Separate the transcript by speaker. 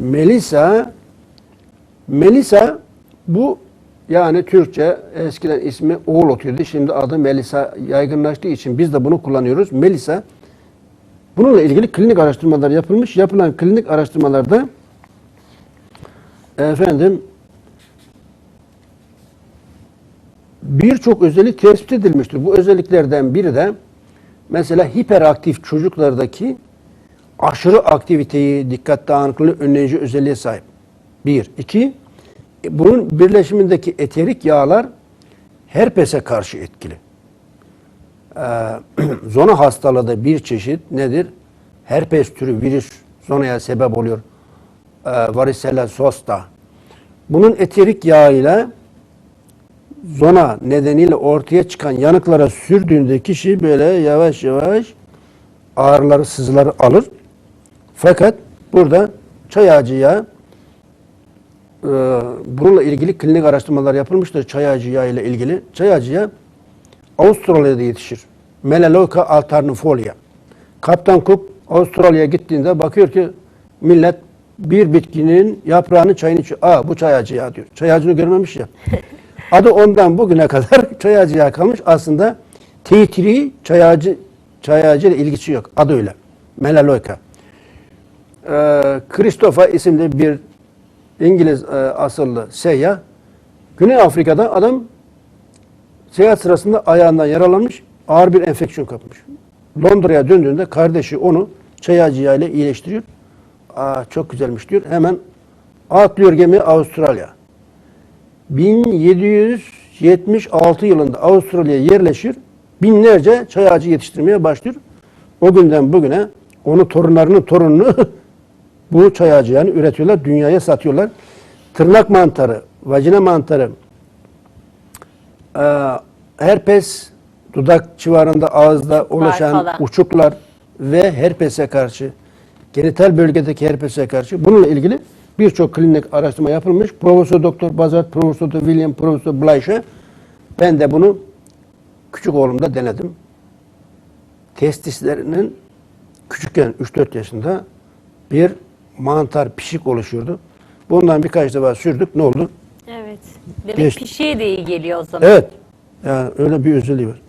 Speaker 1: Melisa Melisa bu yani Türkçe eskiden ismi oğul otuyordu. Şimdi adı Melisa yaygınlaştığı için biz de bunu kullanıyoruz. Melisa bununla ilgili klinik araştırmalar yapılmış. Yapılan klinik araştırmalarda efendim birçok özellik tespit edilmiştir. Bu özelliklerden biri de mesela hiperaktif çocuklardaki aşırı aktiviteyi, dikkat dağınıklığı önleyici özelliğe sahip. Bir. iki e, bunun birleşimindeki eterik yağlar herpese karşı etkili. Ee, zona hastalığı da bir çeşit nedir? Herpes türü virüs zonaya sebep oluyor. Ee, varicella zoster. Bunun eterik yağıyla zona nedeniyle ortaya çıkan yanıklara sürdüğünde kişi böyle yavaş yavaş ağrıları, sızıları alır. Fakat burada çay ağacı yağı e, bununla ilgili klinik araştırmalar yapılmıştır çay ağacı yağı ile ilgili. Çay ağacı yağı Avustralya'da yetişir. Melaleuca alternifolia. Kaptan Cook Avustralya'ya gittiğinde bakıyor ki millet bir bitkinin yaprağını çayın içiyor. Aa bu çay ağacı yağı diyor. Çay ağacını görmemiş ya. Adı ondan bugüne kadar çay ağacı yağı kalmış. Aslında titri çay ağacı, çay ağacı ile ilgisi yok. Adı öyle. Melaleuca. Ee, Christopher isimli bir İngiliz e, asıllı seyyah Güney Afrika'da adam seyahat sırasında ayağından yaralanmış, ağır bir enfeksiyon kapmış. Londra'ya döndüğünde kardeşi onu çay ağacı yağı ile iyileştiriyor. Aa, çok güzelmiş diyor. Hemen atlıyor gemi Avustralya. 1776 yılında Avustralya'ya yerleşir. Binlerce çay ağacı yetiştirmeye başlıyor. O günden bugüne onu torunlarının torununu bu çay ağacı yani üretiyorlar, dünyaya satıyorlar. Tırnak mantarı, vajina mantarı, e, herpes, dudak civarında ağızda ulaşan uçuklar ve herpese karşı, genital bölgedeki herpese karşı bununla ilgili birçok klinik araştırma yapılmış. Profesör Doktor Bazart, Profesör. William, Profesör Blayşe ben de bunu küçük oğlumda denedim. Testislerinin küçükken 3-4 yaşında bir mantar pişik oluşuyordu. Bundan birkaç defa sürdük. Ne oldu?
Speaker 2: Evet. Demek
Speaker 1: Geçti.
Speaker 2: pişiye de iyi geliyor o zaman.
Speaker 1: Evet. Yani öyle bir özelliği var.